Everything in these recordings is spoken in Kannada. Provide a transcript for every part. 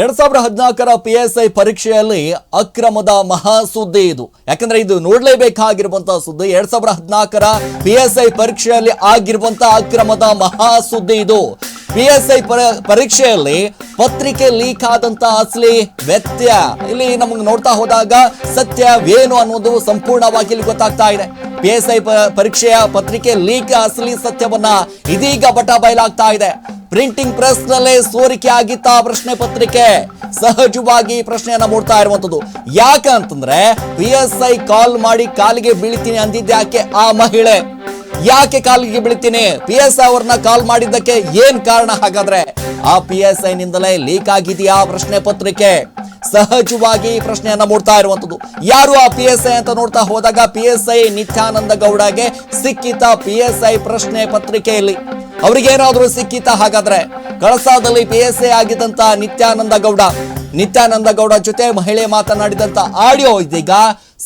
ಎರಡ್ ಸಾವಿರದ ಹದಿನಾಲ್ಕರ ಪಿ ಎಸ್ ಐ ಪರೀಕ್ಷೆಯಲ್ಲಿ ಅಕ್ರಮದ ಮಹಾ ಸುದ್ದಿ ಇದು. ಯಾಕಂದ್ರೆ ಇದು ನೋಡ್ಲೇಬೇಕಾಗಿರುವಂತಹ ಸುದ್ದಿ. ಎರಡ್ ಸಾವಿರದ ಹದಿನಾಲ್ಕರ ಪಿ ಎಸ್ ಐ ಪರೀಕ್ಷೆಯಲ್ಲಿ ಆಗಿರುವಂತಹ ಅಕ್ರಮದ ಮಹಾ ಸುದ್ದಿ ಇದು ಪಿ ಎಸ್ ಐ ಪರೀಕ್ಷೆಯಲ್ಲಿ ಪತ್ರಿಕೆ ಲೀಕ್ ಆದಂತ ಅಸಲಿ ವ್ಯತ್ಯ ಇಲ್ಲಿ ನಮಗೆ ನೋಡ್ತಾ ಹೋದಾಗ ಸತ್ಯವೇನು ಅನ್ನೋದು ಸಂಪೂರ್ಣವಾಗಿ ಇಲ್ಲಿ ಗೊತ್ತಾಗ್ತಾ ಇದೆ. ಪಿ ಎಸ್ ಐ ಪರೀಕ್ಷೆಯ ಪತ್ರಿಕೆ ಲೀಕ್ ಅಸಲಿ ಸತ್ಯವನ್ನ ಇದೀಗ ಬಟ ಬಯಲಾಗ್ತಾ ಇದೆ. ಪ್ರಿಂಟಿಂಗ್ ಪ್ರೆಸ್ ನಲ್ಲೇ ಸೋರಿಕೆ ಆಗಿತ್ತ ಪ್ರಶ್ನೆ ಪತ್ರಿಕೆ. ಸಹಜವಾಗಿ ಪ್ರಶ್ನೆಯನ್ನ ಮೂಡ್ತಾ ಇರುವಂತದ್ದು ಯಾಕಂತಂದ್ರೆ ಪಿ ಎಸ್ ಐ ಕಾಲ್ ಮಾಡಿ ಕಾಲಿಗೆ ಬೀಳ್ತೀನಿ ಅಂದಿದ್ದೆ ಯಾಕೆ ಆ ಮಹಿಳೆ? ಯಾಕೆ ಕಾಲಿಗೆ ಬೀಳ್ತೀನಿ? ಪಿ ಎಸ್ ಐ ಅವ್ರನ್ನ ಕಾಲ್ ಮಾಡಿದ್ದಕ್ಕೆ ಏನ್ ಕಾರಣ ಹಾಗಾದ್ರೆ? ಆ ಪಿ ಎಸ್ ಐ ನಿಂದಲೇ ಲೀಕ್ ಆಗಿದೆಯಾ ಪ್ರಶ್ನೆ ಪತ್ರಿಕೆ? ಸಹಜವಾಗಿ ಪ್ರಶ್ನೆಯನ್ನ ಮೂಡ್ತಾ ಇರುವಂತದ್ದು ಯಾರು ಆ ಪಿ ಎಸ್ ಐ ಅಂತ ನೋಡ್ತಾ ಹೋದಾಗ ಪಿ ಎಸ್ ಐ ನಿತ್ಯಾನಂದ ಗೌಡಗೆ ಸಿಕ್ಕಿತ ಪಿ ಎಸ್ ಐ ಪ್ರಶ್ನೆ ಪತ್ರಿಕೆಯಲ್ಲಿ. ಅವ್ರಿಗೇನಾದ್ರೂ ಸಿಕ್ಕಿತ ಹಾಗಾದ್ರೆ ಕಳಸಾದಲ್ಲಿ ಪಿ ಎಸ್ ಎ ಆಗಿದ್ದಂತ ನಿತ್ಯಾನಂದ ಗೌಡ ನಿತ್ಯಾನಂದ ಗೌಡ ಜೊತೆ ಮಹಿಳೆ ಮಾತನಾಡಿದಂತ ಆಡಿಯೋ ಇದೀಗ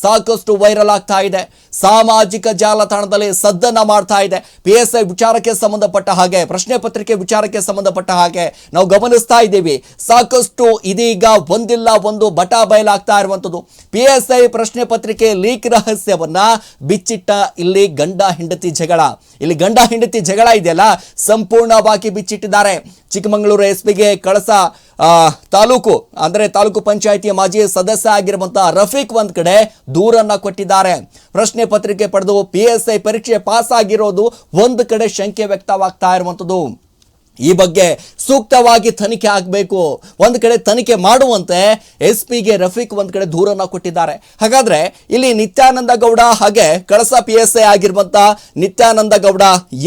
ಸಾಕಷ್ಟು ವೈರಲ್ ಆಗ್ತಾ ಇದೆ. ಸಾಮಾಜಿಕ ಜಾಲತಾಣದಲ್ಲಿ ಸದ್ದನ್ನ ಮಾಡ್ತಾ ಇದೆ. ಪಿ ಎಸ್ ಐ ವಿಚಾರಕ್ಕೆ ಸಂಬಂಧಪಟ್ಟ ಹಾಗೆ, ಪ್ರಶ್ನೆ ಪತ್ರಿಕೆ ವಿಚಾರಕ್ಕೆ ಸಂಬಂಧಪಟ್ಟ ಹಾಗೆ ನಾವು ಗಮನಿಸ್ತಾ ಇದ್ದೀವಿ. ಸಾಕಷ್ಟು ಇದೀಗ ಒಂದಿಲ್ಲ ಒಂದು ಬಟ ಬಯಲಾಗ್ತಾ ಇರುವಂಥದ್ದು. ಪಿ ಎಸ್ ಐ ಪ್ರಶ್ನೆ ಪತ್ರಿಕೆ ಲೀಕ್ ರಹಸ್ಯವನ್ನ ಬಿಚ್ಚಿಟ್ಟ ಇಲ್ಲಿ ಗಂಡ ಹೆಂಡತಿ ಜಗಳ. ಇಲ್ಲಿ ಗಂಡ ಹೆಂಡತಿ ಜಗಳ ಇದೆಯಲ್ಲ, ಸಂಪೂರ್ಣವಾಗಿ ಬಿಚ್ಚಿಟ್ಟಿದ್ದಾರೆ. ಚಿಕ್ಕಮಗಳೂರು ಎಸ್ ಪಿಗೆ ಕಳಸ ತಾಲೂಕು, ಅಂದರೆ ತಾಲೂಕು ಪಂಚಾಯಿತಿಯ ಮಾಜಿ ಸದಸ್ಯ ಆಗಿರುವಂತಹ ರಫೀಕ್ ಒಂದ್ ಕಡೆ ದೂರನ್ನ ಕೊಟ್ಟಿದ್ದಾರೆ. ಪ್ರಶ್ನೆ ಪತ್ರಿಕೆ ಪಡೆದು ಪಿ ಎಸ್ ಐ ಪರೀಕ್ಷೆ ಪಾಸ್ ಆಗಿರೋದು ಒಂದು ಕಡೆ ಶಂಕೆ ವ್ಯಕ್ತವಾಗ್ತಾ ಇರುವಂತದ್ದು. ಈ ಬಗ್ಗೆ ಸೂಕ್ತವಾಗಿ ತನಿಖೆ ಆಗಬೇಕು. ಒಂದು ಕಡೆ ತನಿಖೆ ಮಾಡುವಂತೆ ಎಸ್ ಪಿಗೆ ರಫೀಕ್ ಒಂದು ಕಡೆ ದೂರನ್ನ ಕೊಟ್ಟಿದ್ದಾರೆ. ಹಾಗಾದ್ರೆ ಇಲ್ಲಿ ನಿತ್ಯಾನಂದ ಗೌಡ ಹಾಗೆ ಕಳಸ ಪಿ ಎಸ್ ಐ ಆಗಿರುವಂಥ ನಿತ್ಯಾನಂದ ಗೌಡ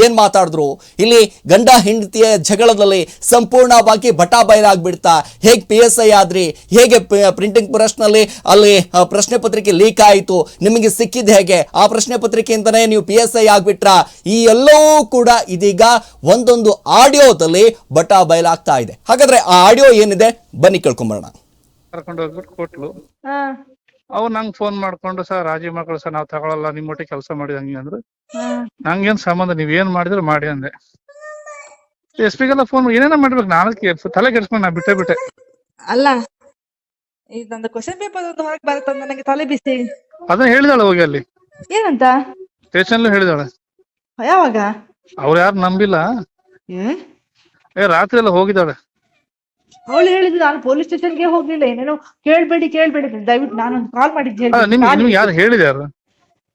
ಏನು ಮಾತಾಡಿದ್ರು? ಇಲ್ಲಿ ಗಂಡ ಹೆಂಡತಿಯ ಜಗಳದಲ್ಲಿ ಸಂಪೂರ್ಣವಾಗಿ ಬಟಾ ಬಯಲಾಗ್ಬಿಡ್ತಾ. ಹೇಗೆ ಪಿ ಎಸ್ ಐ ಆದ್ರಿ? ಹೇಗೆ ಪ್ರಿಂಟಿಂಗ್ ಪ್ರಶ್ನಲ್ಲಿ ಅಲ್ಲಿ ಪ್ರಶ್ನೆ ಪತ್ರಿಕೆ ಲೀಕ್ ಆಯಿತು? ನಿಮಗೆ ಸಿಕ್ಕಿದ್ದು ಹೇಗೆ? ಆ ಪ್ರಶ್ನೆ ಪತ್ರಿಕೆಯಿಂದನೇ ನೀವು ಪಿ ಎಸ್ ಐ ಆಗಿಬಿಟ್ರ? ಈ ಎಲ್ಲವೂ ಕೂಡ ಇದೀಗ ಒಂದೊಂದು ಆಡಿಯೋದಲ್ಲಿ ಬಟ ಬಯಲಾಗ್ತಾ ಇದೆ. ಹಾಗಾದ್ರೆ ಆ ಆಡಿಯೋ ಏನಿದೆ? ಬನ್ನಿ ಕೇಳ್ಕೊಂಬರೋಣ. ಕರ್ಕೊಂಡು ಹೋಗ್ಬಿಟ್ಟು ಕೊಟ್ಲು. ಅವ್ ಅವ್ರು ನಂಗೆ ಫೋನ್ ಮಾಡ್ಕೊಂಡು ಸರ್ ರಾಜಿ ಮಕ್ಕಳು ಸರ್ ನಾವ್ ತಗೊಳಲ್ಲ ನಿಮ್ ಒಟ್ಟಿಗೆ ಕೆಲಸ ಮಾಡಿದಂಗೆ ಅಂದ್ರು. ನಂಗೇನ್ ಸಂಬಂಧ ನೀವ್ ಏನ್ ಮಾಡಿದ್ರು ಮಾಡಿ ಅಂದೆ. ಎಸ್ ಪಿಗೆಲ್ಲ ಫೋನ್ ಏನೇನ ಮಾಡ್ಬೇಕು ನಾನು ತಲೆ ಕೆಡ್ಸ್ಕೊಂಡು ನಾ ಬಿಟ್ಟೆ ಬಿಟ್ಟೆ. ಅಲ್ಲ ನಂದು ಕ್ವಶನ್ ಪೇಪರ್ ಒಂದು ಹೊರಗೆ ನನಗೆ ತಲೆ ಬಿಸಿ. ಅದನ್ನ ಹೇಳಿದಾಳೆ ಹೋಗಿ ಅಲ್ಲಿ. ಏನಂತ? ಸ್ಟೇಷನ್ ಹೇಳಿದಾಳೆ. ಯಾವಾಗ? ಅವ್ರು ಯಾರು ನಂಬಿಲ್ಲ. ಏ ರಾತ್ರಿ ಎಲ್ಲ ಹೋಗಿದ್ದಾಳೆ. ಅವಳು ಹೇಳಿದ್ರು ನಾನು ಪೊಲೀಸ್ ಸ್ಟೇಷನ್ಗೆ ಹೋಗ್ಲಿಲ್ಲ ಏನೇನೋ ಕೇಳ್ಬೇಡಿ ಕೇಳ್ಬೇಡಿ ಅಂತ. ದಯವಿಟ್ಟು ನಾನೊಂದು ಕಾಲ್ ಮಾಡಿದ್ದೆ ಯಾರು ನಿಮ್ಗೆ ನಿಮ್ಗೆ ಯಾರು ಹೇಳಿದ್ಯಾರು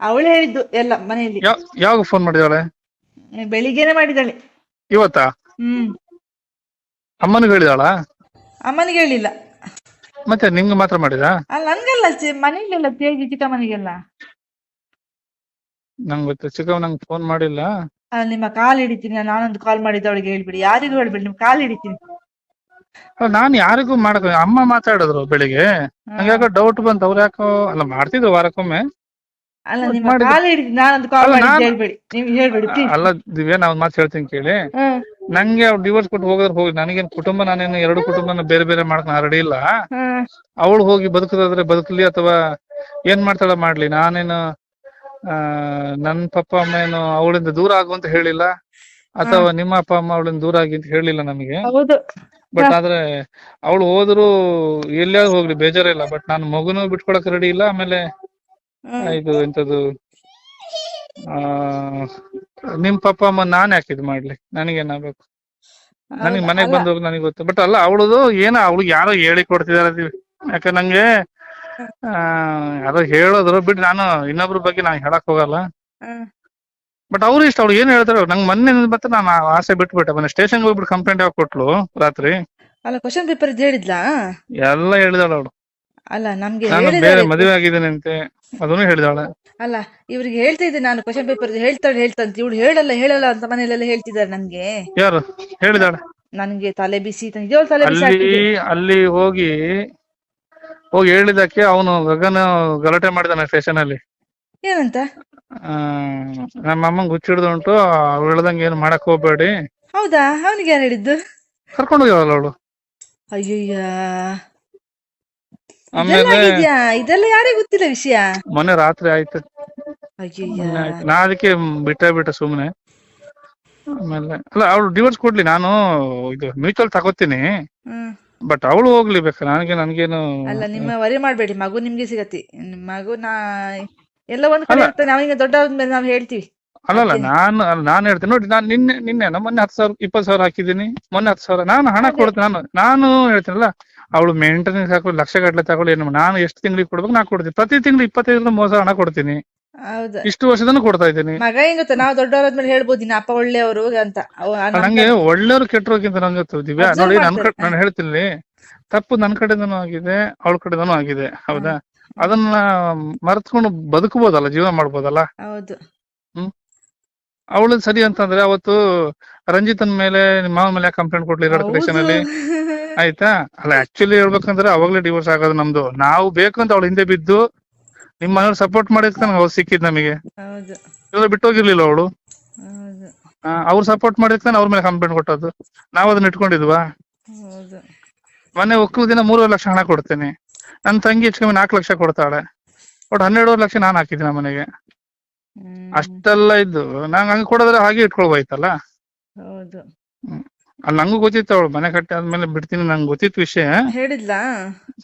ಅವಳು ಹೇಳಿದ್ದು ಎಲ್ಲ ಮನೆಯಲ್ಲಿ. ಯಾವ ಯಾವಾಗ ಫೋನ್ ಮಾಡಿದಾಳೆ ಬೆಳಿಗ್ಗೆನೆ ಮಾಡಿದಾಳೆ ಇವತ್ತಾ? ಹ್ಮ್. ಅಮ್ಮನಿಗೆ ಹೇಳಿದಾಳಾ? ಅಮ್ಮನಿಗೆ ಹೇಳಿಲ್ಲ. ಮತ್ತೆ ನಿಮ್ಗೆ ಮಾತ್ರ ಮಾಡಿದ? ಅಲ್ಲ ನನ್ಗೆಲ್ಲ ಚೆ- ಮನೆಯಲ್ಲೆಲ್ಲ ತೇಜಿ ಚಿಕ್ಕಮ್ಮನಿಗೆಲ್ಲ? ಮನೆಗೆಲ್ಲ ನಂಗೆ ಗೊತ್ತು ಚಿಕ್ಕವ್ ನಂಗೆ ಫೋನ್ ಮಾಡಿಲ್ಲ. ನಿಮ್ಮ ಕಾಲ್ ಹಿಡಿತೀನಿ ನಾನೊಂದು ಕಾಲ್ ಮಾಡಿದ್ದು ಅವಳಿಗೆ ಹೇಳ್ಬಿಡಿ. ಯಾರಿಗೂ ಹೇಳ್ಬಿಡಿ ನಿಮ್ ಕಾಲ್ ಹಿಡಿತೀನಿ. ನಾನು ಯಾರಿಗೂ ಮಾಡಕ್ ಅಮ್ಮ ಮಾತಾಡಿದ್ರು ಬೆಳಿಗ್ಗೆ. ನಂಗೆ ಯಾಕೋ ಡೌಟ್ ಬಂತ. ಅವ್ರು ಯಾಕೋ ಅಲ್ಲ ಮಾಡ್ತಿದ್ರು ವಾರಕ್ಕೊಮ್ಮೆ. ಅಲ್ಲ ನಿಮ್ಮ ಮಾಡಿದ್ದು. ಕಾಲ್ ಹಿಡಿತೀನಿ ನಾನೊಂದು ಕಾಲ್ ಅಲ್ಲ, ಮಾಡಿದ್ದು ನಾನು- ನೀವು ಹೇಳ್ಬೇಡಿ ಪ್ಲೀಸ್ ಅಲ್ಲ ದಿವ್ಯಾ ನಾವ್ ಮಾತು ಹೇಳ್ತೀನಿ ಕೇಳಿ. ನಂಗೆ ಅವ್ರು ಡಿವೋರ್ಸ್ ಕೊಟ್ಟು ಹೋಗಿದ್ರೆ ಹೋಗಿ ನನಗೇನು ಕುಟುಂಬ ನಾನೇನು ಎರಡು ಕುಟುಂಬನ ಬೇರೆ ಬೇರೆ ಮಾಡಕ್ ನಾ ರೆಡಿ ಇಲ್ಲ. ಅವಳು ಹೋಗಿ ಬದುಕದಾದ್ರೆ ಬದುಕಲಿ ಅಥವಾ ಏನ್ ಮಾಡ್ತಾಳ ಮಾಡ್ಲಿ. ನಾನೇನು ಆ ನನ್ ಪಪ್ಪ ಅಮ್ಮ ಏನು ಅವಳಿಂದ ದೂರ ಆಗು ಅಂತ ಹೇಳಿಲ್ಲ. ಅಥವಾ ನಿಮ್ಮ ಅಪ್ಪ ಅಮ್ಮ ಅವಳಿಂದ ದೂರ ಆಗಿ ಅಂತ ಹೇಳಿಲ್ಲ ನಮಗೆ. ಹೌದು. ಬಟ್ ಆದ್ರೆ ಅವಳು ಹೋದ್ರು ಎಲ್ಲಿಯಾದ್ರು ಹೋಗ್ಲಿ ಬೇಜಾರಿಲ್ಲ. ಬಟ್ ನಾನು ಮಗುನು ಬಿಟ್ಕೊಳಕ್ ರೆಡಿ ಇಲ್ಲ. ಆಮೇಲೆ ಇದು ಎಂತದು ಆ ನಿಮ್ ಪಪ್ಪ ಅಮ್ಮ ನಾನ್ ಯಾಕೆ ಇದು ಮಾಡ್ಲಿ? ನನಗೇನಾಗ್ಬೇಕು? ನನಗೆ ಮನೆಗೆ ಹೋಗ್ ನನಗೆ ಗೊತ್ತು. ಬಟ್ ಅಲ್ಲ ಅವಳದು ಏನೋ ಅವಳಿಗೆ ಯಾರೋ ಹೇಳಿ ಕೊಡ್ತಿದಾರೆ ಯಾಕಂದ್ರೆ ಯಾಕೆ ನಂಗೆ ಆ ಯಾರೋ ಹೇಳೋದ್ರು ಬಿಟ್ಟು ನಾನು ಇನ್ನೊಬ್ರ ಬಗ್ಗೆ ನಾನು ಹೇಳಕ್ ಹೋಗಲ್ಲ. ಹ್ಮ್. ಬಟ್ ಅವ್ರು ಇಷ್ಟ ಅವ್ಳು ಏನ್ ಹೇಳ್ತಾರೆ ನಂಗೆ ಮೊನ್ನೆ ಮತ್ತೆ ನಾನು ಆಸೆ ಬಿಟ್ಬಿಟ್ಟೆ. ಮನೆ ಸ್ಟೇಷನ್ಗೆ ಹೋಗ್ಬಿಟ್ಟು ಕಂಪ್ಲೇಂಟ್ ಯಾವ ಕೊಟ್ಲು ರಾತ್ರಿ? ಅಲ್ಲ ಕ್ವಶನ್ ಪೇಪರ್ ಹೇಳಿದ್ಲಾ? ಎಲ್ಲ ಹೇಳಿದಾಳ ಅವಳು. ಅಲ್ಲ ನಮ್ಗೆ ನಾನು ಬೇರೆ ಮದುವೆ ಆಗಿದ್ದೇನೆ ಅಂತೆ ಅದನ್ನು ಹೇಳಿದಾಳೆ. ಅಲ್ಲ ಇವ್ರಿಗೆ ಹೇಳ್ತಾ ಇದ್ದೆ ನಾನು ಕ್ವಶನ್ ಪೇಪರ್ ಹೇಳ್ತಾಳೆ ಹೇಳ್ತಂತ ಇವಳು ಹೇಳಲ್ಲ ಹೇಳಲ್ಲ ಅಂತ ಮನೇಲೆಲ್ಲ ಹೇಳ್ತಿದ್ದಾರೆ ನನ್ಗೆ. ಯಾರು? ಹೇಳಿದಾಳೆ. ನನ್ಗೆ ತಲೆ ಬಿಸಿ ತಲೆ ಬಿಸಿ ಅಲ್ಲಿ ಆಗ್ತಿದೆ? ಅಲ್ಲಿ ಹೋಗಿ ಹೋಗಿ ಹೇಳಿದಕ್ಕೆ ಅವನು ಗಗನ ಗಲಾಟೆ ಮಾಡಿದಾನೆ ಸ್ಟೇಷನ್ ಅಲ್ಲಿ. ಏನಂತ? ಆ, ನಮ್ಮ ಅಮ್ಮಂಗ್ ಹುಚ್ಚಿಡ್ದು ಉಂಟು ಅವ್ಳು ಹೇಳ್ದಂಗೆ ಏನು ಮಾಡಕ್ ಹೋಗ್ಬೇಡಿ. ಹೌದಾ? ಅವನಿಗೆ ಯಾರು ಹೇಳಿದ್ದು? ಕರ್ಕೊಂಡು ಹೋಗ್ಯಾವಲ್ಲ ಅವಳು. ಅಯ್ಯಯ್ಯ. ಇದೆಲ್ಲ ಆಮೇಲೆ ಆಗಿದ್ಯಾ ಇದೆಲ್ಲ ಯಾರಿಗೂ ಗೊತ್ತಿಲ್ಲ ವಿಷಯ? ಮೊನ್ನೆ ರಾತ್ರಿ ಆಯ್ತು. ಅಯ್ಯಯ್ಯ. ಮೊನ್ನೆ ಆಯ್ತು. ನಾ ಅದಕ್ಕೆ ಬಿಟ್ಟೆ ಬಿಟ್ಟೆ ಸುಮ್ನೆ. ಆಮೇಲೆ ಅಲ್ಲ ಅವ್ಳು ಡಿವೋರ್ಸ್ ಕೊಡ್ಲಿ ನಾನು ಇದು ಮ್ಯೂಚುವಲ್ ತಗೋತೀನಿ. ಹ್ಮ್. ಬಟ್ ಅವಳು ಹೋಗ್ಲಿ ಬೇಕಾ? ನನಗೆ ನನ್ಗೇನು ಅಲ್ಲ ನಿಮ್ಮ ವರಿ ಮಾಡ್ಬೇಡಿ. ಮಗು ನಿಮ್ಗೆ ಸಿಗತಿ ಮಗು ನಾ ಎಲ್ಲ ಒಂದ್ ಕಡೆ. ಇರ್ತಾನೆ. ದೊಡ್ಡ ಆದ್ಮೇಲೆ ನಾವ್ ಹೇಳ್ತೀವಿ. ಅಲ್ಲ ಅಲ್ಲ ನಾನು ಅಲ್ಲ, ನಾನು ಹೇಳ್ತೇನೆ. ನೋಡಿ ನಾನು ನಿನ್ನೆ ನಿನ್ನೆ ನಾ ಮೊನ್ನೆ ಹತ್ತು ಸಾವಿರ ಇಪ್ಪತ್ತು ಸಾವಿರ ಹಾಕಿದ್ದೀನಿ. ಮೊನ್ನೆ ಹತ್ತು ಸಾವಿರ. ನಾನು ಹಣ ಕೊಡ್ತೀನಿ ನಾನು ನಾನು ಹೇಳ್ತೀನಲ್ಲ ಅವಳು ಮೇಂಟೆನೆನ್ಸ್ ಹಾಕೊಳ್ಳಿ ಲಕ್ಷ ಗಟ್ಟಲೆ ತಗೊಳ್ಳಿ ಏನು ನಾನು ಎಷ್ಟು ತಿಂಗಳಿಗೆ ಕೊಡ್ಬೇಕು? ನಾನು ಕೊಡ್ತೀನಿ. ಪ್ರತಿ ತಿಂಗಳು ಇಪ್ಪತ್ತೈದರಿಂದ ಮೂವತ್ತು ಸಾವಿರ ಹಣ ಕೊಡ್ತೀನಿ. ಹೌದು. ಇಷ್ಟು ವರ್ಷದನ್ನು ಕೊಡ್ತಾ ಇದ್ದೀನಿ. ಮಗ ಏನ್ ನಾವು ದೊಡ್ಡವರಾದ್ಮೇಲೆ ಹೇಳ್ಬೋದು ನಿನ್ನ ಅಪ್ಪ ಒಳ್ಳೆಯವರು ಅಂತ. ಅವ- ಆ ನಮ್ ನಂಗೆ ಒಳ್ಳೆಯವ್ರು ಕೆಟ್ಟರೋಗಿಂತ ನಂಗೆ ದಿವ್ಯಾ ನೋಡಿ ನನ್ ಕಡೆ ನಾನು ಹೇಳ್ತೀನಿ. ತಪ್ಪು ನನ್ ಕಡೆಯಿಂದನೂ ಆಗಿದೆ ಅವಳ ಕಡೆಯಿಂದನೂ ಆಗಿದೆ. ಹೌದಾ? ಅದನ್ನ ಮರೆತ್ಕೊಂಡು ಬದುಕಬಹುದಲ್ಲ ಜೀವನ ಮಾಡ್ಬೋದಲ್ಲ? ಹೌದು. ಅವಳು ಸರಿ ಅಂತಂದ್ರೆ ಅವತ್ತು ರಂಜಿತನ್ ಮೇಲೆ ನಿಮ್ಮ ಮಾವನ ಮೇಲೆ ಕಂಪ್ಲೇಂಟ್ ಕೊಡ್ಲಿ ಸ್ಟೇಷನ್ ಅಲ್ಲಿ? ಆಯ್ತಾ? ಅಲ್ಲ ಆಕ್ಚುಲಿ ಹೇಳ್ಬೇಕಂದ್ರೆ ಅವಾಗ್ಲೇ ಡಿವೋರ್ಸ್ ಆಗೋದು ನಮ್ದು. ನಾವು ಬೇಕು ಅಂತ ಅವಳು ಹಿಂದೆ ಬಿದ್ದು ನಿಮ್ಮ ಮನೆಯವ್ರು ಸಪೋರ್ಟ್ ಮಾಡಿದ್ಕೆ ನಮ್ಗೆ ಅವ್ರು ಸಿಕ್ಕಿದ್ ನಮಗೆ. ಹೌದು. ಇಲ್ಲ ಬಿಟ್ಟೋಗಿರ್ಲಿಲ್ಲ ಅವಳು. ಹೌದು. ಅವ್ರು ಸಪೋರ್ಟ್ ಮಾಡಿದ್ಕೆ ಅವ್ರ ಮೇಲೆ ಕಂಪ್ಲೇಂಟ್ ಕೊಟ್ಟದ್ದು. ನಾವ್ ಅದನ್ನ ಇಟ್ಕೊಂಡಿದ್ವಾ? ಹೌದು. ಮೊನ್ನೆ ಒಕ್ಕಲು ದಿನ ಮೂರುವರೆ ಲಕ್ಷ ಹಣ ಕೊಡ್ತೇನೆ. ನನ್ನ ತಂಗಿ ಹೆಚ್ಚು ಕಮ್ಮಿ ನಾಲ್ಕು ಲಕ್ಷ ಕೊಡ್ತಾಳೆ. ಒಟ್ಟು ಹನ್ನೆರಡುವರೆ ಲಕ್ಷ ನಾನು ಹಾಕಿದ್ದೀನಿ ನಮ್ಮ ಮನೆಗೆ. ಹ್ಮ್. ಅಷ್ಟೆಲ್ಲ ಇದ್ದು. ನಂಗೆ ಹಂಗೆ ಕೊಡೋದ್ರೆ ಹಾಗೆ ಇಟ್ಕೊಳ್ಬೋಯ್ತಲ್ಲ? ಹೌದು. ಅಲ್ಲಿ ನಂಗೂ ಗೊತ್ತಿತ್ತು ಅವಳು ಮನೆ ಕಟ್ಟಿ ಆದ್ಮೇಲೆ ಬಿಡ್ತೀನಿ ನಂಗೆ ಗೊತ್ತಿತ್ತು ವಿಷಯ. ಹೇಳಿದ್ಲಾ?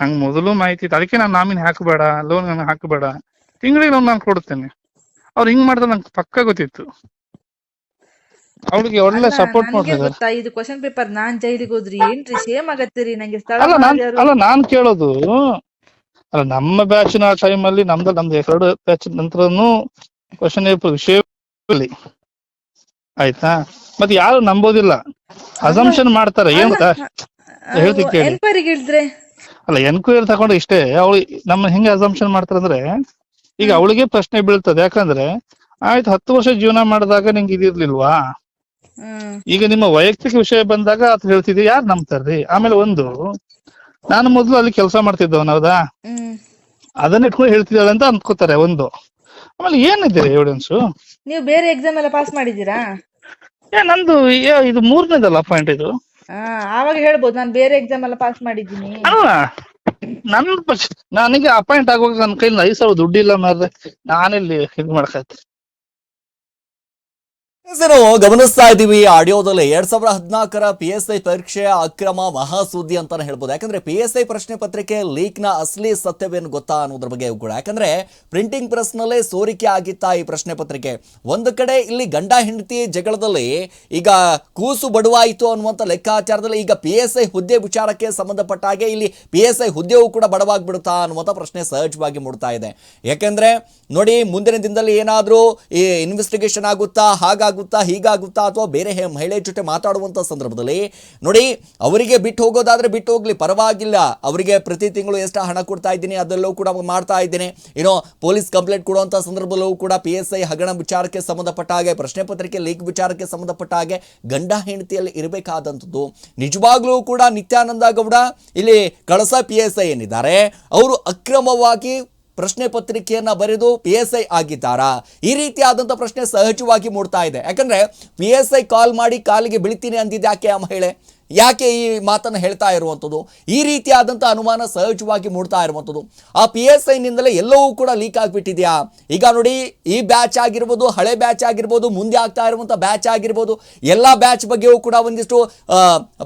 ನಂಗೆ ಮೊದಲು ಮಾಹಿತಿ ಇತ್ತು. ಅದಕ್ಕೆ ನಾನು ನಾಮಿನಿ ಹಾಕಬೇಡ ಲೋನ್ ನಾನು ಹಾಕಬೇಡ. ತಿಂಗಳಿಗೆ ಲೋನ್ ನಾನು ಕೊಡ್ತೇನೆ ಅವ್ರು ಹಿಂಗ್ ಮಾಡಿದ್ರೆ ನಂಗೆ ಪಕ್ಕ ಗೊತ್ತಿತ್ತು. ಅವಳಿಗೆ ಒಳ್ಳೆ ಸಪೋರ್ಟ್ ನನ್ಗೆ ಮಾಡ್ತಿದ್ದಾರೆ ಗೊತ್ತಾ ಇದು ಕ್ವಶನ್ ಪೇಪರ್ ನಾನ್ ಜೈಲಿಗೆ ಹೋದ್ರಿ ಏನ್ರಿ ಸೇಮ್ ಆಗತ್ತೀರಿ ನಂಗೆ ಸ್ಥಳ ಅಲ್ಲ ನಾನ್. ಅಲ್ಲ ನಾನ್ ಕೇಳೋದು ಅಲ್ಲ ನಮ್ಮ ಬ್ಯಾಚಿನ ಟೈಮ್ ಅಲ್ಲಿ ನಮ್ದು ನಮ್ದು ಎರಡು ಬ್ಯಾಚ್ ನಂತರನು ಕ್ವಶನ್ ಪೇಪರ್ ವಿಷಯದಲ್ಲಿ ಆಯ್ತಾ? ಮತ್ತೆ ಯಾರು ನಂಬೋದಿಲ್ಲ. ಅಸಂಪ್ಷನ್ ಮಾಡ್ತಾರೆ. ಏನು ಗೊತ್ತಾ? ಹೇಳ್ತೀನಿ ಕೇಳಿ. ಅಲ್ಲ ಎನ್ಕ್ವೈರಿ ತಗೊಂಡು ಇಷ್ಟೇ. ಅವಳು ನಮ್ಮ ಹೆಂಗೆ ಅಸಂಪ್ಷನ್ ಮಾಡ್ತಾರಂದ್ರೆ ಈಗ ಅವಳಿಗೆ ಪ್ರಶ್ನೆ ಬೀಳ್ತದೆ. ಯಾಕಂದ್ರೆ ಆಯ್ತು ಹತ್ತು ವರ್ಷ ಜೀವನ ಮಾಡಿದಾಗ ನಿಂಗೆ ಇದಿರ್ಲಿಲ್ವಾ? ಈಗ ನಿಮ್ಮ ವೈಯಕ್ತಿಕ ವಿಷಯ ಬಂದಾಗ ಅದು ಹೇಳ್ತಿದ್ದೆ. ಯಾರು ನಂಬ್ತಾರ್ರಿ? ಆಮೇಲೆ ಒಂದು ನಾನು ಮೊದಲು ಅಲ್ಲಿ ಕೆಲಸ ಮಾಡ್ತಿದ್ದವನ ಹೌದಾ ಅದನ್ನ ಇಟ್ಕೊಂಡು ಹೇಳ್ತಿದ್ದಾಳೆ ಅಂತ ಅನ್ಕೋತಾರೆ ಒಂದು. ಆಮೇಲೆ ಏನಿದೆ ಎವಿಡೆನ್ಸ್ ನೀವು ಬೇರೆ ಎಕ್ಸಾಮ್ ಎಲ್ಲ ಪಾಸ್ ಮಾಡಿದ್ದೀರಾ? ಏ ನಂದು ಏ, ಇದು ಮೂರನೇದಲ್ಲ ಪಾಯಿಂಟ್ ಇದು. ಹಾ ಆವಾಗ ಹೇಳ್ಬೋದು ನಾನು ಬೇರೆ ಎಕ್ಸಾಮ್ ಎಲ್ಲ ಪಾಸ್ ಮಾಡಿದ್ದೀನಿ. ಅಲ್ಲ ನನ್ನ ನನಗೆ ಅಪಾಯಿಂಟ್ ಆಗುವಾಗ ನನ್ನ ಕೈಯಲ್ಲಿ ಐದು ಸಾವಿರ ದುಡ್ಡಿಲ್ಲ ಮಾರ್ರೆ ನಾನೆಲ್ಲಿ ಇದು ಮಾಡಕತ್ತೆ ಗಮನಿಸ್ತಾ ಇದ್ದೀವಿ ಆಡಿಯೋದಲ್ಲಿ ಎರಡ್ ಸಾವಿರದ ಹದಿನಾಲ್ಕರ ಪಿ ಎಸ್ ಐ ಪರೀಕ್ಷೆಯ ಅಕ್ರಮ ಮಹಾಸುದ್ದಿ ಅಂತಾನೆ ಹೇಳ್ಬೋದು. ಯಾಕಂದ್ರೆ ಪಿ ಎಸ್ ಐ ಪ್ರಶ್ನೆ ಪತ್ರಿಕೆ ಲೀಕ್ನ ಅಸಲಿ ಸತ್ಯವೇನು ಗೊತ್ತಾ ಅನ್ನೋದ್ರ ಬಗ್ಗೆ ಕೂಡ. ಯಾಕಂದ್ರೆ ಪ್ರಿಂಟಿಂಗ್ ಪ್ರೆಸ್ ನಲ್ಲೇ ಸೋರಿಕೆ ಆಗಿತ್ತಾ ಈ ಪ್ರಶ್ನೆ ಪತ್ರಿಕೆ. ಒಂದು ಕಡೆ ಇಲ್ಲಿ ಗಂಡ ಹೆಂಡತಿ ಜಗಳದಲ್ಲಿ ಈಗ ಕೂಸು ಬಡವಾಯಿತು ಅನ್ನುವಂಥ ಲೆಕ್ಕಾಚಾರದಲ್ಲಿ ಈಗ ಪಿ ಎಸ್ ಐ ಹುದ್ದೆ ವಿಚಾರಕ್ಕೆ ಸಂಬಂಧಪಟ್ಟ ಹಾಗೆ ಇಲ್ಲಿ ಪಿ ಎಸ್ ಐ ಹುದ್ದೆಯೂ ಕೂಡ ಬಡವಾಗ್ಬಿಡುತ್ತಾ ಅನ್ನುವಂಥ ಪ್ರಶ್ನೆ ಸಹಜವಾಗಿ ಮೂಡ್ತಾ ಇದೆ. ಯಾಕೆಂದ್ರೆ ನೋಡಿ, ಮುಂದಿನ ದಿನದಲ್ಲಿ ಏನಾದರೂ ಈ ಇನ್ವೆಸ್ಟಿಗೇಷನ್ ಆಗುತ್ತಾ ಹಾಗಾಗುತ್ತಾ, ಹೀಗಾಗುತ್ತಾ ಅಥವಾ ಬೇರೆ ಮಹಿಳೆ ಜೊತೆ ಮಾತಾಡುವಂಥ ಸಂದರ್ಭದಲ್ಲಿ ನೋಡಿ, ಅವರಿಗೆ ಬಿಟ್ಟು ಹೋಗೋದಾದ್ರೆ ಬಿಟ್ಟು ಹೋಗಲಿ, ಪರವಾಗಿಲ್ಲ. ಅವರಿಗೆ ಪ್ರತಿ ತಿಂಗಳು ಎಷ್ಟು ಹಣ ಕೊಡ್ತಾ ಇದ್ದೀನಿ ಅದೆಲ್ಲವೂ ಕೂಡ ಮಾಡ್ತಾ ಇದ್ದೀನಿ. ಏನೋ ಪೊಲೀಸ್ ಕಂಪ್ಲೇಂಟ್ ಕೊಡುವಂಥ ಸಂದರ್ಭದಲ್ಲೂ ಕೂಡ ಪಿ ಎಸ್ ಐ ಹಗರಣ ವಿಚಾರಕ್ಕೆ ಸಂಬಂಧಪಟ್ಟ ಹಾಗೆ, ಪ್ರಶ್ನೆ ಪತ್ರಿಕೆ ಲೀಕ್ ವಿಚಾರಕ್ಕೆ ಸಂಬಂಧಪಟ್ಟ ಹಾಗೆ ಗಂಡ ಹೆಂಡತಿಯಲ್ಲಿ ಇರಬೇಕಾದಂಥದ್ದು. ನಿಜವಾಗ್ಲೂ ಕೂಡ ನಿತ್ಯಾನಂದ ಗೌಡ ಇಲ್ಲಿ ಕಳಸ ಪಿ ಎಸ್ ಐ ಏನಿದ್ದಾರೆ, ಅವರು ಅಕ್ರಮವಾಗಿ ಪ್ರಶ್ನೆ ಪತ್ರಿಕೆಯನ್ನು ಬರೆದು ಪಿ ಎಸ್ ಐ ಆಗಿದ್ದಾರಾ? ಈ ರೀತಿಯಾದಂಥ ಪ್ರಶ್ನೆ ಸಹಜವಾಗಿ ಮೂಡ್ತಾ ಇದೆ. ಯಾಕಂದರೆ ಪಿ ಎಸ್ ಐ ಕಾಲ್ ಮಾಡಿ ಕಾಲಿಗೆ ಬೀಳ್ತೀನಿ ಅಂದಿದ್ದು ಯಾಕೆ ಆ ಮಹಿಳೆ? ಯಾಕೆ ಈ ಮಾತನ್ನು ಹೇಳ್ತಾ ಇರುವಂಥದ್ದು ಈ ರೀತಿಯಾದಂಥ ಅನುಮಾನ ಸಹಜವಾಗಿ ಮೂಡ್ತಾ ಇರುವಂಥದ್ದು ಆ ಪಿ ಎಸ್ ಐನಿಂದಲೇ ಎಲ್ಲವೂ ಕೂಡ ಲೀಕ್ ಆಗಿಬಿಟ್ಟಿದೆಯಾ? ಈಗ ನೋಡಿ, ಈ ಬ್ಯಾಚ್ ಆಗಿರ್ಬೋದು, ಹಳೆ ಬ್ಯಾಚ್ ಆಗಿರ್ಬೋದು, ಮುಂದೆ ಆಗ್ತಾ ಇರುವಂಥ ಬ್ಯಾಚ್ ಆಗಿರ್ಬೋದು, ಎಲ್ಲ ಬ್ಯಾಚ್ ಬಗ್ಗೆಯೂ ಕೂಡ ಒಂದಿಷ್ಟು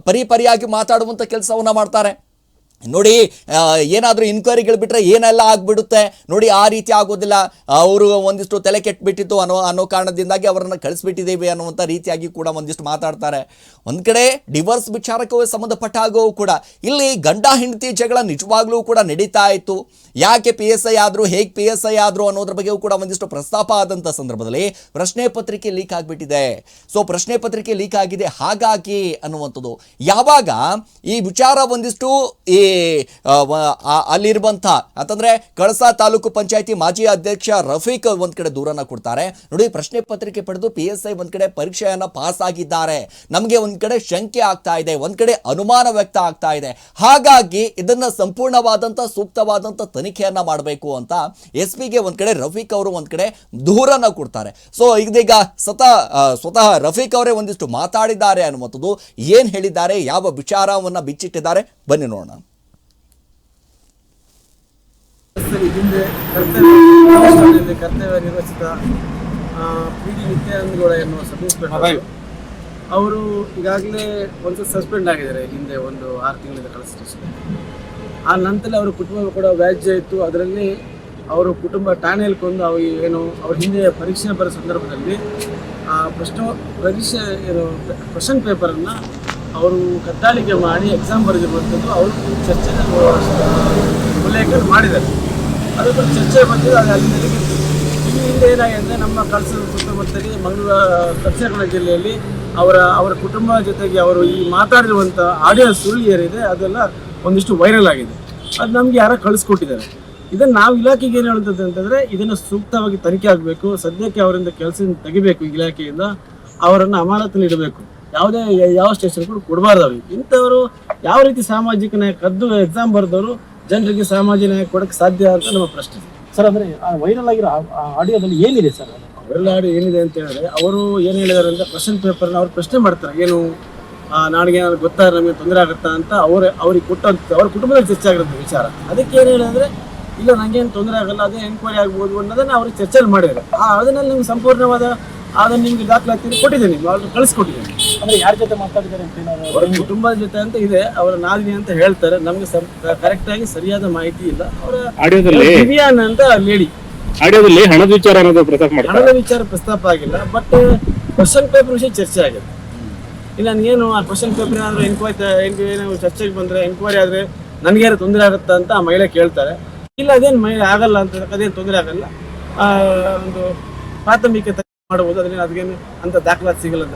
ಪರಿಪರಿಯಾಗಿ ಮಾತಾಡುವಂಥ ಕೆಲಸವನ್ನ ಮಾಡ್ತಾರೆ. ನೋಡಿ ಏನಾದರೂ ಇನ್ಕ್ವೈರಿಗಳು ಬಿಟ್ಟರೆ ಏನೆಲ್ಲ ಆಗಿಬಿಡುತ್ತೆ? ನೋಡಿ, ಆ ರೀತಿ ಆಗೋದಿಲ್ಲ. ಅವರು ಒಂದಿಷ್ಟು ತಲೆ ಕೆಟ್ಟುಬಿಟ್ಟಿತ್ತು ಅನ್ನೋ ಅನ್ನೋ ಕಾರಣದಿಂದಾಗಿ ಅವರನ್ನು ಕಳಿಸ್ಬಿಟ್ಟಿದ್ದೀವಿ ಅನ್ನುವಂಥ ರೀತಿಯಾಗಿ ಕೂಡ ಒಂದಿಷ್ಟು ಮಾತಾಡ್ತಾರೆ. ಒಂದು ಕಡೆ ಡಿವೋರ್ಸ್ ವಿಚಾರಕ್ಕೂ ಸಂಬಂಧಪಟ್ಟ ಆಗೋ ಕೂಡ. ಇಲ್ಲಿ ಗಂಡ ಹೆಂಡತಿ ಜಗಳ ನಿಜವಾಗ್ಲೂ ಕೂಡ ನಡೀತಾ ಇತ್ತು. ಯಾಕೆ ಪಿ ಎಸ್ ಐ ಆದರೂ, ಹೇಗೆ ಪಿ ಎಸ್ ಐ ಆದರೂ ಅನ್ನೋದ್ರ ಬಗ್ಗೆಯೂ ಕೂಡ ಒಂದಿಷ್ಟು ಪ್ರಸ್ತಾಪ ಆದಂಥ ಸಂದರ್ಭದಲ್ಲಿ ಪ್ರಶ್ನೆ ಪತ್ರಿಕೆ ಲೀಕ್ ಆಗಿಬಿಟ್ಟಿದೆ. ಸೊ ಪ್ರಶ್ನೆ ಪತ್ರಿಕೆ ಲೀಕ್ ಆಗಿದೆ ಹಾಗಾಗಿ ಅನ್ನುವಂಥದ್ದು. ಯಾವಾಗ ಈ ವಿಚಾರ ಒಂದಿಷ್ಟು ಈ ಅಲ್ಲಿರುವಂಥ ಅಂತಂದ್ರೆ ಕಳಸಾ ತಾಲೂಕು ಪಂಚಾಯತಿ ಮಾಜಿ ಅಧ್ಯಕ್ಷ ರಫೀಕ್ ಒಂದ್ ಕಡೆ ದೂರನ್ನ ಕೊಡ್ತಾರೆ. ನೋಡಿ, ಪ್ರಶ್ನೆ ಪತ್ರಿಕೆ ಪಡೆದು ಪಿ ಎಸ್ ಐ ಒಂದ್ ಕಡೆ ಪರೀಕ್ಷೆಯನ್ನ ಪಾಸ್ ಆಗಿದ್ದಾರೆ. ನಮಗೆ ಒಂದ್ ಕಡೆ ಶಂಕೆ ಆಗ್ತಾ ಇದೆ, ಒಂದ್ ಕಡೆ ಅನುಮಾನ ವ್ಯಕ್ತ ಆಗ್ತಾ ಇದೆ. ಹಾಗಾಗಿ ಇದನ್ನ ಸಂಪೂರ್ಣವಾದಂತ, ಸೂಕ್ತವಾದಂತ ತನಿಖೆಯನ್ನ ಮಾಡಬೇಕು ಅಂತ ಎಸ್ ಪಿಗೆ ಒಂದ್ ಕಡೆ, ರಫೀಕ್ ಅವರು ಒಂದ್ ಕಡೆ ದೂರನ್ನ ಕೊಡ್ತಾರೆ. ಸೊ ಇದೀಗ ಸತ ಸ್ವತಃ ರಫೀಕ್ ಅವರೇ ಒಂದಿಷ್ಟು ಮಾತಾಡಿದ್ದಾರೆ ಅನ್ನುವಂಥದ್ದು ಏನ್ ಹೇಳಿದ್ದಾರೆ, ಯಾವ ವಿಚಾರವನ್ನ ಬಿಚ್ಚಿಟ್ಟಿದ್ದಾರೆ, ಬನ್ನಿ ನೋಡೋಣ. ಸರಿ ಹಿಂದೆ ಕರ್ತವ್ಯ ಕರ್ತವ್ಯ ನಿರ್ವಹಿಸಿದ ಪಿ ಡಿ ನಿತ್ಯಾನಂದಗೌಡ ಎನ್ನುವ ಸಬ್ ಇನ್ಸ್ಪೆಕ್ಟರ್ ಅವರು ಈಗಾಗಲೇ ಒಂದು ಸಸ್ಪೆಂಡ್ ಆಗಿದ್ದಾರೆ ಹಿಂದೆ ಒಂದು ಆರು ತಿಂಗಳಿಂದ ಕಳಿಸ್ ಆ ನಂತರ ಅವರ ಕುಟುಂಬ ಕೂಡ ವ್ಯಾಜ್ಯ ಇತ್ತು. ಅದರಲ್ಲಿ ಅವರು ಕುಟುಂಬ ಠಾಣೆಯಲ್ಲಿ ಕೊಂದು ಅವು ಏನು ಅವ್ರ ಹಿಂದೆ ಪರೀಕ್ಷೆ ಬರೋ ಸಂದರ್ಭದಲ್ಲಿ ಆ ಪ್ರಶ್ನೆ ಪರೀಕ್ಷೆ ಏನು ಕ್ವಶನ್ ಪೇಪರನ್ನು ಅವರು ಕದ್ದಾಳಿಕೆ ಮಾಡಿ ಎಕ್ಸಾಮ್ ಬರೆದಿರುವಂಥದ್ದು ಅವರು ಚರ್ಚೆ ಉಲ್ಲೇಖ ಮಾಡಿದ್ದಾರೆ. ಅದ್ರ ಚರ್ಚೆ ಬಂದು ಅದು ಅಲ್ಲಿ ಇಲ್ಲಿ ಹಿಂದೆ ಏನಾಗಿದೆ ನಮ್ಮ ಕಳಸದ ಸುತ್ತಮುತ್ತಲಿ ಮಂಗಳೂರು ದಕ್ಷಿಣ ಕನ್ನಡ ಜಿಲ್ಲೆಯಲ್ಲಿ ಅವರ ಅವರ ಕುಟುಂಬ ಜೊತೆಗೆ ಅವರು ಈ ಮಾತಾಡಿರುವಂಥ ಆಡಿಯೋ ಸುಳ್ಳು ಏನಿದೆ ಅದೆಲ್ಲ ಒಂದಿಷ್ಟು ವೈರಲ್ ಆಗಿದೆ. ಅದು ನಮಗೆ ಯಾರೋ ಕಳಿಸ್ಕೊಟ್ಟಿದ್ದಾರೆ. ಇದನ್ನು ನಾವು ಇಲಾಖೆಗೆ ಏನು ಹೇಳುತ್ತದೆ ಅಂತಂದರೆ, ಇದನ್ನು ಸೂಕ್ತವಾಗಿ ತನಿಖೆ ಆಗಬೇಕು. ಸದ್ಯಕ್ಕೆ ಅವರಿಂದ ಕೆಲಸದಿಂದ ತೆಗಿಬೇಕು ಇಲಾಖೆಯಿಂದ. ಅವರನ್ನು ಅಮಾನತಲ್ಲಿ ಇಡಬೇಕು. ಯಾವುದೇ, ಯಾವ ಕೂಡ ಕೊಡಬಾರ್ದು ಅವ್ರಿಗೆ. ಇಂಥವರು ಯಾವ ರೀತಿ ಸಾಮಾಜಿಕನ ಕದ್ದು ಎಕ್ಸಾಮ್ ಬರೆದವರು ಜನರಿಗೆ ಸಾಮಾಜಿಕ ನ್ಯಾಯ ಕೊಡಕ್ಕೆ ಸಾಧ್ಯ ಅಂತ ನಮ್ಮ ಪ್ರಶ್ನೆ. ಸರ್ ಅಂದ್ರೆ ವೈರಲ್ ಆಗಿರೋ ಆಡಿಯೋದಲ್ಲಿ ಏನಿದೆ ಸರ್ ವೈರಲ್ ಆಡಿಯೋ ಆಡಿ ಏನಿದೆ ಅಂತ ಹೇಳಿದ್ರೆ ಅವರು ಏನು ಹೇಳಿದಾರೆ ಅಂದ್ರೆ ಕ್ವಶನ್ ಪೇಪರ್ನ ಅವ್ರು ಪ್ರಶ್ನೆ ಮಾಡ್ತಾರೆ. ಏನು ಆ, ನಾಡಿಗೆ ಏನಾದ್ರು ಗೊತ್ತಾ ನಮಗೆ ತೊಂದರೆ ಆಗುತ್ತಾ ಅಂತ ಅವ್ರ ಅವ್ರಿಗೆ ಕೊಟ್ಟ ಅವ್ರ ಕುಟುಂಬದಲ್ಲಿ ಚರ್ಚೆ ಆಗಿರುತ್ತೆ ವಿಚಾರ. ಅದಕ್ಕೆ ಏನು ಹೇಳಿದ್ರೆ ಇಲ್ಲ ನಂಗೇನು ತೊಂದರೆ ಆಗಲ್ಲ ಅದೇ ಎಂಕ್ವೈರಿ ಆಗ್ಬೋದು ಅನ್ನೋದನ್ನ ಅವ್ರಿಗೆ ಚರ್ಚೆಯಲ್ಲಿ ಮಾಡಿದ್ದಾರೆ. ಆ ಅದನ್ನಲ್ಲಿ ನಿಮ್ಗೆ ಸಂಪೂರ್ಣವಾದ ಅದನ್ನ ನಿಮ್ಗೆ ದಾಖಲಾತಿ ಕೊಟ್ಟಿದ್ದೀನಿ ಅವ್ರಿಗೆ ಕಳಿಸ್ಕೊಟ್ಟಿದ್ದೀನಿ. ಅಂದ್ರೆ ಯಾರ ಜೊತೆ ಮಾತಾಡಿದ್ದಾರೆ ಅಂತ ಏನಾದ್ರು ಅವರ ಕುಟುಂಬದ ಜೊತೆ ಅಂತ ಇದೆ ಅವರ ನಾದಿನಿ ಅಂತ ಹೇಳ್ತಾರೆ. ನಮಗೆ ಕರೆಕ್ಟ್ ಆಗಿ ಸರಿಯಾದ ಮಾಹಿತಿ ಇಲ್ಲ. ಅವರ ಆಡಿಯೋದಲ್ಲಿ ದಿವ್ಯಾನ್ ಅಂತ ಲೇಡಿ ಆಡಿಯೋದಲ್ಲಿ ಹಣದ ವಿಚಾರ ಅನ್ನೋದು ಪ್ರಸ್ತಾಪ ಮಾಡ್ತಾರೆ. ಹಣದ ವಿಚಾರ ಪ್ರಸ್ತಾಪ ಆಗಿಲ್ಲ ಬಟ್ ಕ್ವಶನ್ ಪೇಪರ್ ವಿಷಯ ಚರ್ಚೆ ಆಗಿದೆ ಇಲ್ಲ ನನಗೇನು ಆ ಕ್ವಶನ್ ಪೇಪರ್ ಏನಾದ್ರು ಎನ್ಕ್ವೈರಿ ಏನು ಚರ್ಚೆಗೆ ಬಂದರೆ ಎನ್ಕ್ವೈರಿ ಆದರೆ ನನಗೇನು ತೊಂದರೆ ಆಗುತ್ತಾ ಅಂತ ಆ ಮಹಿಳೆ ಕೇಳ್ತಾರೆ. ಇಲ್ಲ ಅದೇನು ಮಹಿಳೆ ಆಗಲ್ಲ ಅಂತ ಅದೇನು ತೊಂದರೆ ಆಗಲ್ಲ. ಆ, ಒಂದು ಪ್ರಾಥಮಿಕ ಮಾಡ್ಬೋದು ಅದ್ರಲ್ಲಿ ಅದಕ್ಕೇನು ಅಂತ ದಾಖಲಾತಿ ಸಿಗಲ್ಲ.